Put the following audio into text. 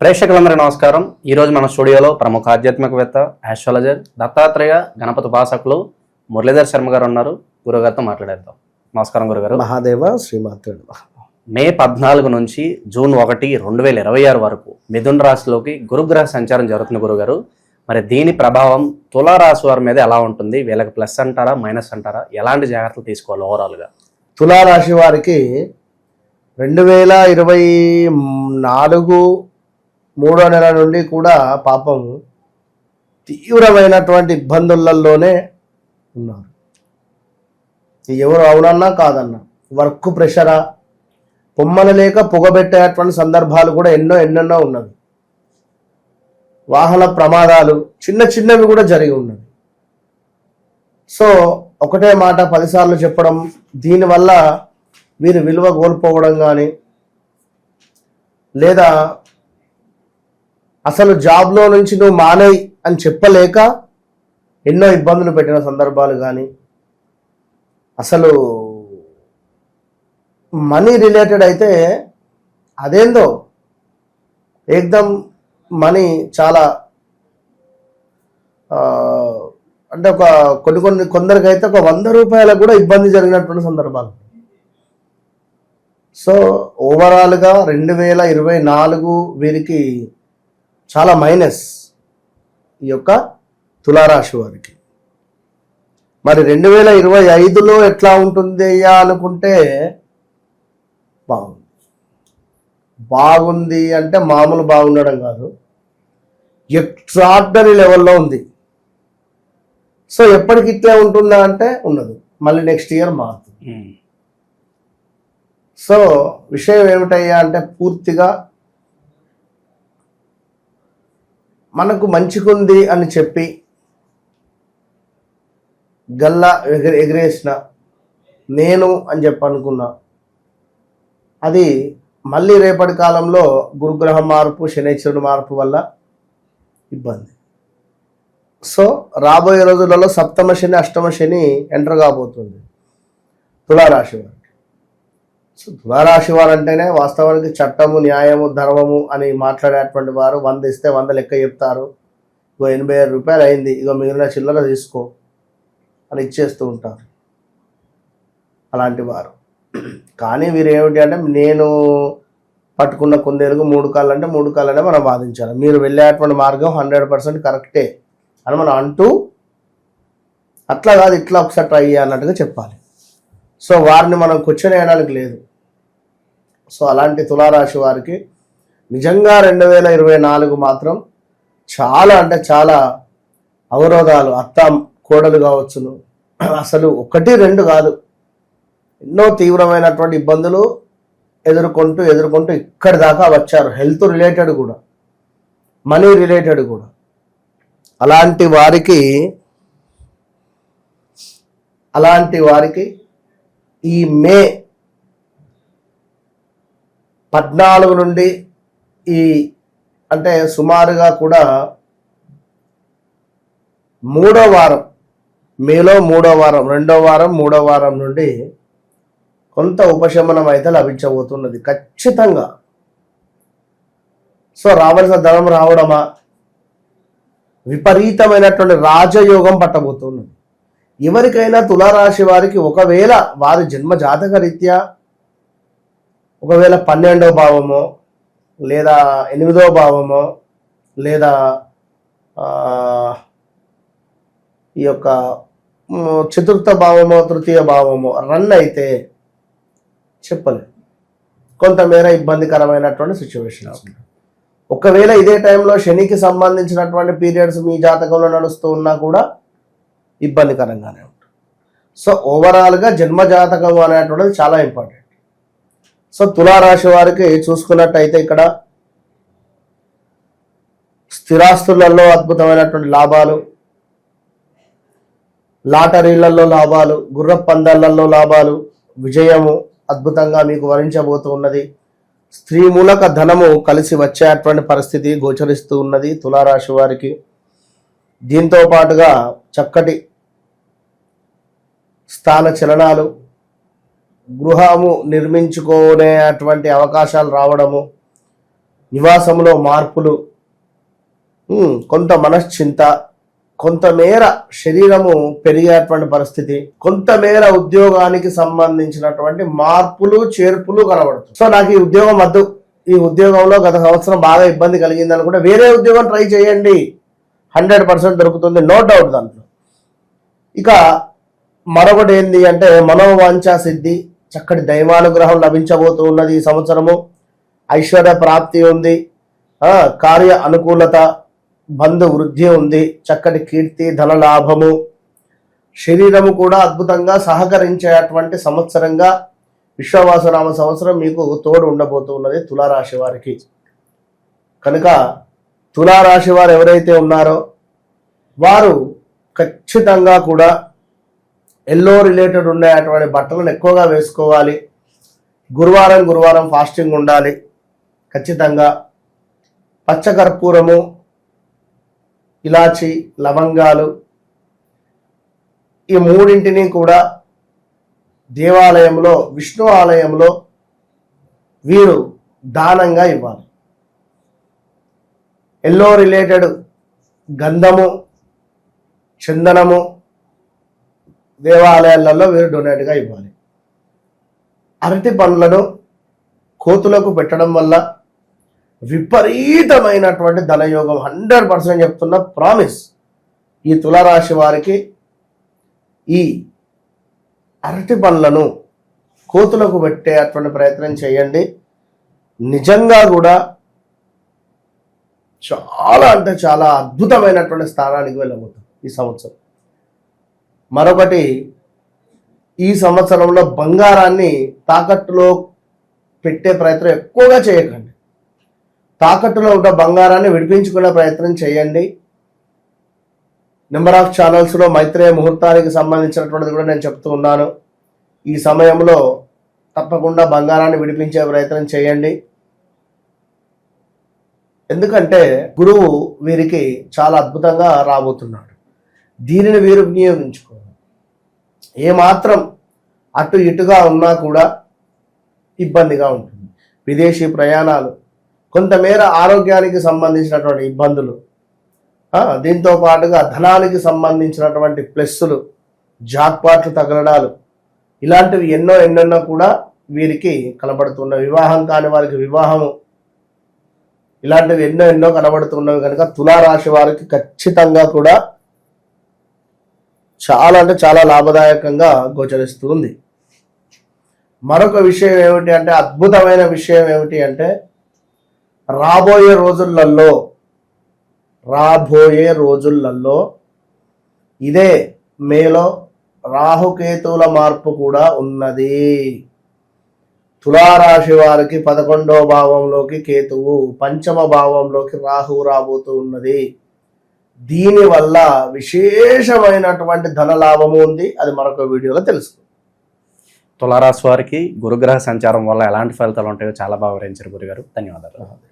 ప్రేక్షకులందరికీ నమస్కారం. ఈ రోజు మన స్టూడియోలో ప్రముఖ ఆధ్యాత్మికవేత్త ఆస్ట్రాలజర్ దత్తాత్రేయ గణపతి ఉపాసకులు మురళీధర్ శర్మ గారు ఉన్నారు. గురుగారితో మాట్లాడేద్దాం. నమస్కారం గురుగారు. మహాదేవ శ్రీమాత్రుడు మే పద్నాలుగు నుంచి జూన్ ఒకటి రెండు వేల ఇరవై ఆరు వరకు మిథున్ రాశిలోకి గురుగ్రహ సంచారం జరుగుతుంది గురుగారు. మరి దీని ప్రభావం తులా రాశి వారి మీద ఎలా ఉంటుంది? వీళ్ళకి ప్లస్ అంటారా మైనస్ అంటారా? ఎలాంటి జాగ్రత్తలు తీసుకోవాలి ఓవరాల్గా తులారాశి వారికి రెండు వేల ఇరవై నాలుగు మూడో నెల నుండి కూడా పాపం తీవ్రమైనటువంటి ఇబ్బందులలోనే ఉన్నారు. ఎవరు అవునన్నా కాదన్నా. వర్క్ ప్రెషరా? పొమ్మల లేక పొగబెట్టేటువంటి సందర్భాలు కూడా ఎన్నో ఎన్నెన్నో ఉన్నవి. వాహన ప్రమాదాలు చిన్న చిన్నవి కూడా జరిగి ఉన్నవి. సో ఒకటే మాట పదిసార్లు చెప్పడం దీనివల్ల వీరు విలువ కోల్పోవడం కానీ లేదా అసలు జాబ్లో నుంచి నువ్వు మానేయి అని చెప్పలేక ఎన్నో ఇబ్బందులు పెట్టిన సందర్భాలు కానీ అసలు మనీ రిలేటెడ్ అయితే అదేందో. ఏకదం మనీ చాలా అంటే ఒక కొన్ని కొన్ని కొందరికైతే ఒక వంద రూపాయలకు కూడా ఇబ్బంది జరిగినటువంటి సందర్భాలు. సో ఓవరాల్గా రెండు వేల ఇరవై నాలుగు వీరికి చాలా మైనస్ ఈ యొక్క తులారాశి వారికి. మరి రెండు వేల ఇరవై ఐదులో ఎట్లా ఉంటుంది అయ్యా అనుకుంటే బాగుంది. బాగుంది అంటే మామూలు బాగుండడం కాదు. ఎక్స్ట్రాడినరీ లెవెల్లో ఉంది. సో ఎప్పటికి ఇట్లే ఉంటుందా అంటే ఉండదు. మళ్ళీ నెక్స్ట్ ఇయర్ మారుతుంది. సో విషయం ఏమిటయ్యా అంటే పూర్తిగా మనకు మంచిగుంది అని చెప్పి గల్లా ఎగిరి ఎగిరేసిన నేను అని చెప్పి అనుకున్నా అది మళ్ళీ రేపటి కాలంలో గురుగ్రహ మార్పు శనేశ్వరుడు మార్పు వల్ల ఇబ్బంది. సో రాబోయే రోజులలో సప్తమ శని అష్టమ శని ఎంటర్ కాబోతుంది. తులారాశి వారు. సో తులారాశి వారు అంటేనే వాస్తవానికి చట్టము న్యాయము ధర్మము అని మాట్లాడేటువంటి వారు వంద ఇస్తే వంద లెక్క చెప్తారు. ఇగో ఎనభై ఆరు రూపాయలు అయింది ఇగో మిగిలిన చిల్లర తీసుకో అని ఇచ్చేస్తూ ఉంటారు. అలాంటి వారు. కానీ వీరు ఏమిటి అంటే నేను పట్టుకున్న కుందేలకు మూడు కాళ్ళు అంటే మూడు కాళ్ళనే మనం వాదించాలి. మీరు వెళ్ళేటువంటి మార్గం హండ్రెడ్ పర్సెంట్ కరెక్టే అని మనం అంటూ అట్లా కాదు ఇట్లా ఒకసారి ట్రై అన్నట్టుగా చెప్పాలి. సో వారిని మనం కూర్చొని వేయడానికి లేదు. సో అలాంటి తులారాశి వారికి నిజంగా రెండు వేల ఇరవై నాలుగు మాత్రం చాలా అంటే చాలా అవరోధాలు అత్త కోడలు కావచ్చును. అసలు ఒకటి రెండు కాదు. ఎన్నో తీవ్రమైనటువంటి ఇబ్బందులు ఎదుర్కొంటూ ఎదుర్కొంటూ ఇక్కడి దాకా వచ్చారు. హెల్త్ రిలేటెడ్ కూడా. మనీ రిలేటెడ్ కూడా. అలాంటి వారికి అలాంటి వారికి ఈ మే పద్నాలుగు నుండి ఈ అంటే సుమారుగా కూడా మూడో వారం మేలో మూడో వారం రెండో వారం మూడో వారం నుండి కొంత ఉపశమనం అయితే లభించబోతున్నది ఖచ్చితంగా. సో రావాల్సిన ధనం రావడమా? విపరీతమైనటువంటి రాజయోగం పట్టబోతున్నది. ఎవరికైనా తులారాశి వారికి ఒకవేళ వారి జన్మ జాతక రీత్యా ఒకవేళ పన్నెండో భావమో లేదా ఎనిమిదో భావమో లేదా ఈ యొక్క చతుర్థ భావమో తృతీయ భావమో రన్ అయితే చెప్పలేదు కొంతమేర ఇబ్బందికరమైనటువంటి సిచ్యువేషన్స్ ఒకవేళ ఇదే టైంలో శనికి సంబంధించినటువంటి పీరియడ్స్ మీ జాతకంలో నడుస్తూ ఉన్నా కూడా ఇబ్బందికరంగానే ఉంటుంది. సో ఓవరాల్గా జన్మజాతకం అనేటువంటిది చాలా ఇంపార్టెంట్ సో తులారాశి వారికి చూసుకున్నట్టయితే ఇక్కడ స్థిరాస్తులలో అద్భుతమైనటువంటి లాభాలు లాటరీలలో లాభాలు గుర్ర పందాలలో లాభాలు విజయము అద్భుతంగా మీకు వరించబోతూ ఉన్నది. స్త్రీ మూలక ధనము కలిసి వచ్చేటువంటి పరిస్థితి గోచరిస్తూ ఉన్నది తులారాశి వారికి. దీంతో పాటుగా చక్కటి స్థాన చలనాలు గృహము నిర్మించుకునేటువంటి అవకాశాలు రావడము నివాసంలో మార్పులు కొంత మనశ్చింత కొంతమేర శరీరము పెరిగేటువంటి పరిస్థితి కొంతమేర ఉద్యోగానికి సంబంధించినటువంటి మార్పులు చేర్పులు కనబడుతుంది. సో నాకు ఈ ఉద్యోగం వద్దు. ఈ ఉద్యోగంలో గత సంవత్సరం బాగా ఇబ్బంది కలిగింది అనుకుంటే వేరే ఉద్యోగం ట్రై చేయండి. హండ్రెడ్ పర్సెంట్ దొరుకుతుంది. నో డౌట్ దాంట్లో. ఇక మరొకటి ఏంది అంటే మనోవాంఛ సిద్ధి చక్కటి దైవానుగ్రహం లభించబోతూ ఉన్నది ఈ సంవత్సరము. ఐశ్వర్య ప్రాప్తి ఉంది. కార్య అనుకూలత బంధు వృద్ధి ఉంది. చక్కటి కీర్తి ధన లాభము. శరీరము కూడా అద్భుతంగా సహకరించేటువంటి సంవత్సరంగా విశ్వవాసనామ సంవత్సరం మీకు తోడు ఉండబోతూ ఉన్నది తులారాశి వారికి. కనుక తులారాశి వారు ఎవరైతే ఉన్నారో వారు ఖచ్చితంగా కూడా ఎల్లో రిలేటెడ్ ఉండేటువంటి బట్టలను ఎక్కువగా వేసుకోవాలి. గురువారం గురువారం ఫాస్టింగ్ ఉండాలి. ఖచ్చితంగా పచ్చకర్పూరము ఇలాచి లవంగాలు ఈ మూడింటిని కూడా దేవాలయంలో విష్ణు ఆలయంలో వీరు దానంగా ఇవ్వాలి. ఎల్లో రిలేటెడ్ గంధము చందనము దేవాలయాలలో వీరు డొనేట్గా ఇవ్వాలి. అరటి పండ్లను కోతులకు పెట్టడం వల్ల విపరీతమైనటువంటి ధనయోగం హండ్రెడ్ పర్సెంట్ చెప్తున్న ప్రామిస్ ఈ తులారాశి వారికి ఈ అరటి పండ్లను కోతులకు పెట్టే అటువంటి ప్రయత్నం చేయండి. నిజంగా కూడా చాలా అంటే చాలా అద్భుతమైనటువంటి స్థానానికి వెళ్ళబోతుంది ఈ సంవత్సరం. మరొకటి ఈ సంవత్సరంలో బంగారాన్ని తాకట్టులో పెట్టే ప్రయత్నం ఎక్కువగా చేయకండి. తాకట్టులో ఉన్న బంగారాన్ని విడిపించుకునే ప్రయత్నం చేయండి. నెంబర్ ఆఫ్ ఛానల్స్లో మైత్రేయ ముహూర్తానికి సంబంధించినటువంటిది కూడా నేను చెప్తూ ఉన్నాను. ఈ సమయంలో తప్పకుండా బంగారాన్ని విడిపించే ప్రయత్నం చేయండి. ఎందుకంటే గురువు వీరికి చాలా అద్భుతంగా రాబోతున్నాడు. దీనిని వీరు వినియోగించుకోవాలి. ఏమాత్రం అటు ఇటుగా ఉన్నా కూడా ఇబ్బందిగా ఉంటుంది. విదేశీ ప్రయాణాలు కొంతమేర ఆరోగ్యానికి సంబంధించినటువంటి ఇబ్బందులు దీంతో పాటుగా ధనానికి సంబంధించినటువంటి ప్లస్సులు జాక్పాట్లు తగలడాలు ఇలాంటివి ఎన్నో ఎన్నెన్నో కూడా వీరికి కనబడుతున్న వివాహం కాని వారికి వివాహము ఇలాంటివి ఎన్నో ఎన్నో కనబడుతున్నవి కనుక తులారాశి వారికి ఖచ్చితంగా కూడా చాలా అంటే చాలా లాభదాయకంగా గోచరిస్తుంది మరొక విషయం ఏమిటి అంటే అద్భుతమైన విషయం ఏమిటి అంటే రాబోయే రోజులలో రాబోయే రోజులలో ఇదే మేలో రాహుకేతువుల మార్పు కూడా ఉన్నది. తులారాశి వారికి పదకొండవ భావంలోకి కేతువు పంచమ భావంలోకి రాహువు రాబోతూ ఉన్నది. దీనివల్ల విశేషమైనటువంటి ధన లాభము ఉంది. అది మరొక వీడియోలో తెలుసు తులారాశి వారికి గురుగ్రహ సంచారం వల్ల ఎలాంటి ఫలితాలు ఉంటాయో చాలా బాగా వివరించారు గురుగారు. ధన్యవాదాలు.